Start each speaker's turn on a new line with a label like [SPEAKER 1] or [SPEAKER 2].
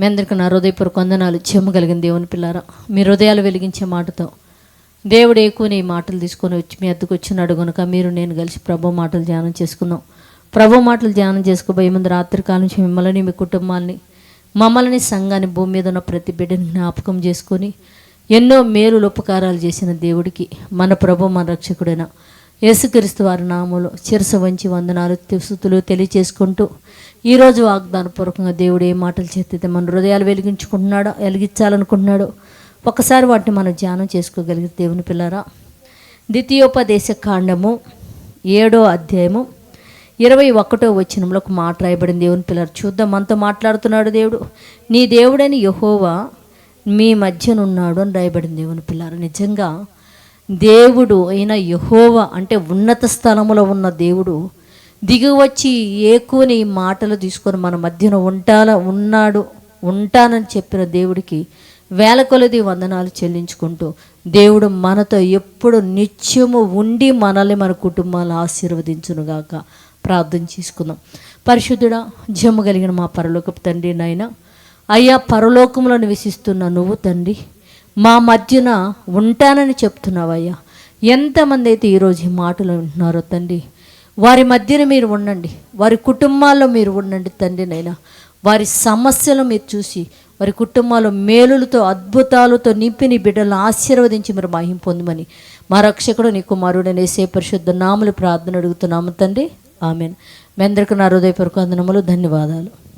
[SPEAKER 1] మీ అందరికీ నా హృదయపూర్వక వందనాలు. చెమ్మగలిగిన దేవుని పిల్లారా మీ హృదయాలు వెలిగించే మాటతో దేవుడు ఎక్కువని ఈ మాటలు తీసుకొని వచ్చి మీ అద్దకు వచ్చినాడు కనుక మీరు నేను కలిసి ప్రభు మాటలు ధ్యానం చేసుకుందాం. ప్రభు మాటలు ధ్యానం చేసుకోబోయే ముందు రాత్రి కాలం నుంచి మిమ్మల్ని మీ కుటుంబాన్ని మమ్మల్ని సంఘాన్ని భూమి మీద ఉన్న ప్రతి బిడ్డని జ్ఞాపకం చేసుకొని ఎన్నో మేలు ఉపకారాలు చేసిన దేవుడికి మన ప్రభు మన రక్షకుడైన యేసుక్రీస్తు వారి నామంలో చిరస వంచి వందనాలు స్థుతులు తెలియచేసుకుంటూ ఈరోజు వాగ్దానపూర్వకంగా దేవుడు ఏ మాటలు చేస్తే మన హృదయాలు వెలిగించుకుంటున్నాడో వెలిగించాలనుకుంటున్నాడో ఒకసారి వాటిని మనం ధ్యానం చేసుకోగలిగితే దేవుని పిల్లరా ద్వితీయోపదేశ కాండము ఏడో అధ్యాయము ఇరవై ఒకటో వచనంలో ఒక మాట రాయబడింది. దేవుని పిల్లలు చూద్దాం మనతో మాట్లాడుతున్నాడు దేవుడు. నీ దేవుడని యహోవా మీ మధ్యనున్నాడు అని రాయబడింది దేవుని పిల్లలు నిజంగా దేవుడు అయిన యహోవా అంటే ఉన్నత స్థలములో ఉన్న దేవుడు దిగువచ్చి ఏకుని మాటలు తీసుకొని మన మధ్యన ఉంటాల ఉన్నాడు ఉంటానని చెప్పిన దేవుడికి వేల కొలది వందనాలు చెల్లించుకుంటూ దేవుడు మనతో ఎప్పుడు నిత్యము ఉండి మనల్ని మన కుటుంబాలు ఆశీర్వదించునుగాక ప్రార్థన చేసుకుందాం. పరిశుద్ధుడా జమ్మ కలిగిన మా పరలోకపు తండ్రి నాయన అయ్యా పరలోకంలో నివసిస్తున్న నువ్వు తండ్రి. మా మధ్యన ఉంటానని చెప్తున్నావయ్యా. ఎంతమంది అయితే ఈరోజు ఈ మాటలు వింటున్నారో తండ్రి. వారి మధ్యన మీరు ఉండండి. వారి కుటుంబాల్లో మీరు ఉండండి తండ్రి నైనా వారి సమస్యలు మీరు చూసి వారి కుటుంబాల్లో మేలులతో అద్భుతాలతో నింపిని బిడ్డలను ఆశీర్వదించి మీరు మహిం పొందమని మా రక్షకుడు నీ కుమారుడనే సే పరిశుద్ధ నాములు ప్రార్థన అడుగుతున్నాము తండ్రి. ఆమెను. మీ అందరికీ నా హృదయపూర్వక వందనములు ధన్యవాదాలు.